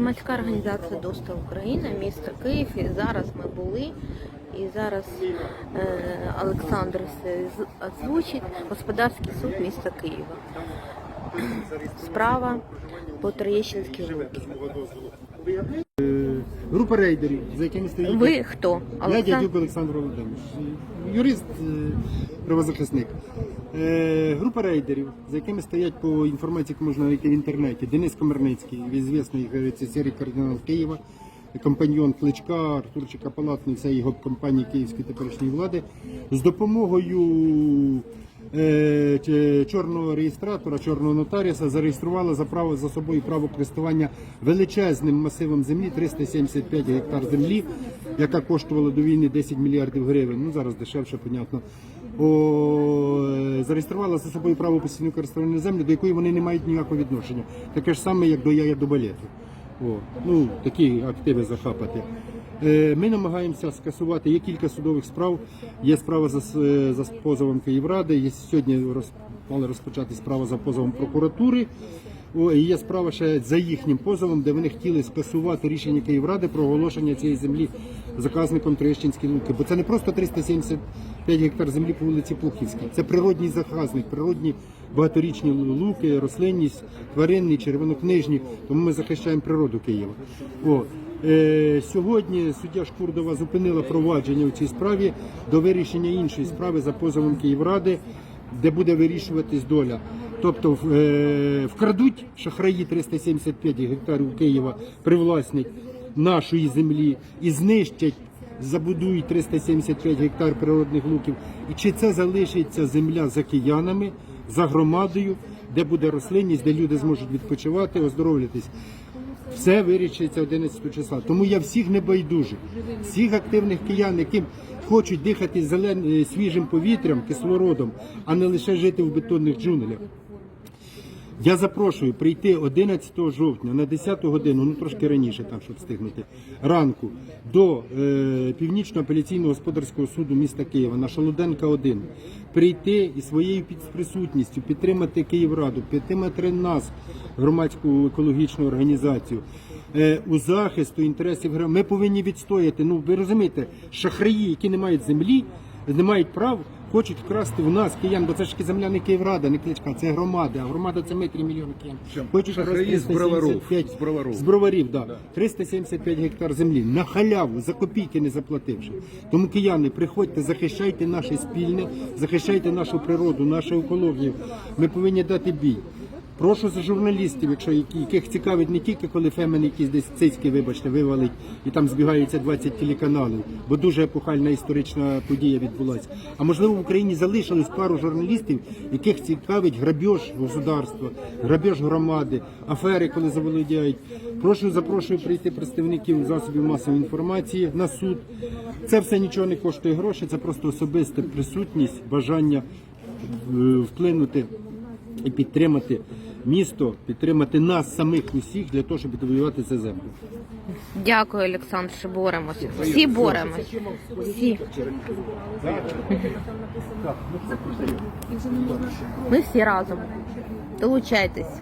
Громадська організація Доста Україна, місто Київ. І зараз ми були. І зараз е, Олександр озвучить господарський суд міста Києва. Справа по Троєщинській луки. Група рейдерів, за якими стоїть Ви хто? я Олександр? дядюк Олександр Володимирович, юрист, е, правозахисник. Е, Група рейдерів, за якими стоять по інформації, яку можна знайти в інтернеті. Денис Комарницький, звісний говориться, серій кардинал Києва, компаньйон Кличка, Артурчика Палатний, це його компанії Київської теперішньої влади. З допомогою чорного реєстратора, чорного нотаріуса зареєструвала за право за собою право користування величезним масивом землі 375 гектар землі, яка коштувала до війни 10 мільярдів гривень. Ну зараз дешевше, понятно. О, е, зареєструвала за собою право постійного користування землі, до якої вони не мають ніякого відношення. Таке ж саме, як до я до балету. О, ну такі активи захапати. Е, Ми намагаємося скасувати. Є кілька судових справ. Є справа за, е, за позовом Київради. Є сьогодні роз, мали розпочати справа за позовом прокуратури. Є справа ще за їхнім позовом, де вони хотіли скасувати рішення Київради про оголошення цієї землі заказником Троєщинської луки. Бо це не просто 375 гектар землі по вулиці Плухівській. Це природній заказник, природні багаторічні луки, рослинність, тваринні, червонокнижні. Тому ми захищаємо природу Києва. О, е, сьогодні суддя Шкурдова зупинила провадження у цій справі до вирішення іншої справи за позовом Київради, де буде вирішуватись доля. Тобто е, вкрадуть шахраї 375 гектарів Києва, привласнять нашої землі і знищать, забудують 375 гектар природних луків. І чи це залишиться земля за киянами, за громадою, де буде рослинність, де люди зможуть відпочивати, оздоровлюватись. Все вирішиться 11 числа. Тому я всіх не байдужих, всіх активних киян, які хочуть дихати зелен... е, свіжим повітрям, кислородом, а не лише жити в бетонних джунглях. Я запрошую прийти 11 жовтня на 10 годину, ну трошки раніше, там, щоб встигнути, ранку до е, північного апеляційного господарського суду міста Києва на Шалуденка 1. Прийти і своєю присутністю підтримати Київраду, підтримати нас, громадську екологічну організацію. е, У захисту інтересів громад. Ми повинні відстояти. Ну ви розумієте, шахраї, які не мають землі, не мають прав, хочуть вкрасти в нас киян, бо це ж земля не Київрада, не кличка, це громада. А громада це ми 3 мільйони киян. Хочуть вкрасти з броварів. 375 З броварів. з броварів, да. 375 гектар землі на халяву, за копійки не заплативши. Тому кияни, приходьте, захищайте наше спільне, захищайте нашу природу, нашу екологію. Ми повинні дати бій. Прошу за журналістів, якщо яких цікавить не тільки коли Фемен якісь десь цицьки, вибачте, вивалить і там збігаються 20 телеканалів, бо дуже епохальна історична подія відбулася. А можливо в Україні залишилось пару журналістів, яких цікавить грабіж государства, грабіж громади, афери, коли заволодяють. Прошу запрошую прийти представників засобів масової інформації на суд. Це все нічого не коштує грошей, це просто особиста присутність, бажання е, вплинути і підтримати місто, підтримати нас самих усіх для того, щоб відвоювати це землю. Дякую, Олександр, що боремося. Всі боремося. Всі. Ми всі разом. Долучайтесь.